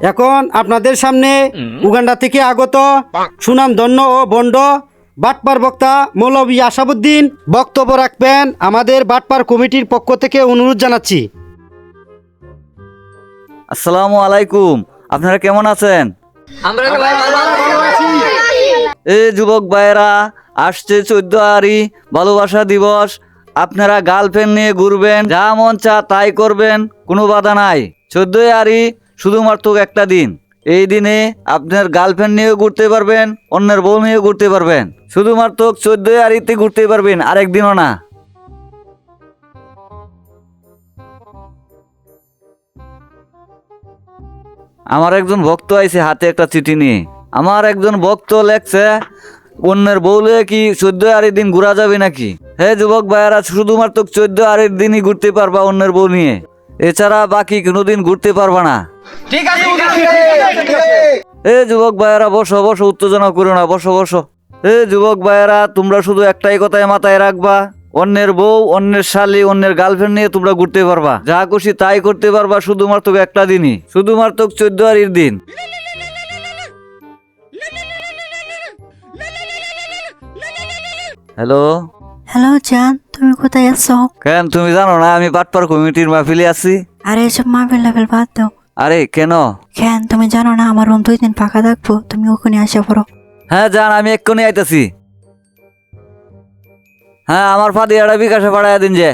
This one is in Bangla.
এখন আপনাদের সামনে উগান্ডা থেকে আগত সুনাম ধন্য ও বন্ড বাটপার বক্তা মৌলবী আসাবুদ্দিন বক্তব্য রাখবেন আমাদের বাটপার কমিটির পক্ষ থেকে অনুরোধ জানাচ্ছি। আসসালামু আলাইকুম। আপনারা কেমন আছেন? এ যুবক ভাইয়েরা আসছে চোদ্দ আরি ভালোবাসা দিবস। আপনারা গার্লফ্রেন্ড নিয়ে ঘুরবেন যা মন চা তাই করবেন কোনো বাধা নাই। চোদ্দই আরি শুধুমাত্র একটা দিন। এই দিনে আপনার গার্লফ্রেন্ড নিয়েও ঘুরতে পারবেন, অন্যের বউ নিয়েও ঘুরতে পারবেন। শুধুমাত্র চোদ্দই আরিতে ঘুরতে পারবেন আরেক দিনও না। আমার একজন ভক্ত আইছে হাতে একটা চিঠি নিয়ে। আমার একজন ভক্ত লেখছে, অন্যের বউলে কি চোদ্দ আরেক দিন ঘুরা যাবে নাকি? হে যুবক ভাইয়ারা, শুধুমাত্র চোদ্দ আরেক দিনই ঘুরতে পারবা অন্যের বউ নিয়ে। এছাড়া বাকি কোনোদিন ঘুরতে পারবা না। এ যুবক ভাইয়ারা বসো বসো উত্তেজনা করো না বসো বসো। এ যুবক ভাইয়ারা তোমরা শুধু একটাই কথায় মাথায় রাখবা। অন্যের বউ অন্যের শালি অন্যের গার্লফ্রেন্ড নিয়ে তোমরা ঘুরতে পারবা। যা খুশি তাই করতে পারবা শুধুমাত্র একটা দিনই। শুধুমাত্র চোদ্দ আরির দিন। হ্যালো? হ্যালো জান তুমি কোথায় আছো? কেন তুমি জানো না আমি পাটপার কমিটির মাহফিলে আছি। আরে এসব মাহফিল লাফেল বাদ দাও। আরে কেন? কেন তুমি জানো না আমার রুম দুই দিন ফাঁকা থাকব তুমি ওখানে আসা পড়ো। হ্যাঁ জান আমি এক্ষুনি আইতাছি। হ্যাঁ আমার ফাদিয়াটা বিকাশে পাঠাইয়া দিন যে।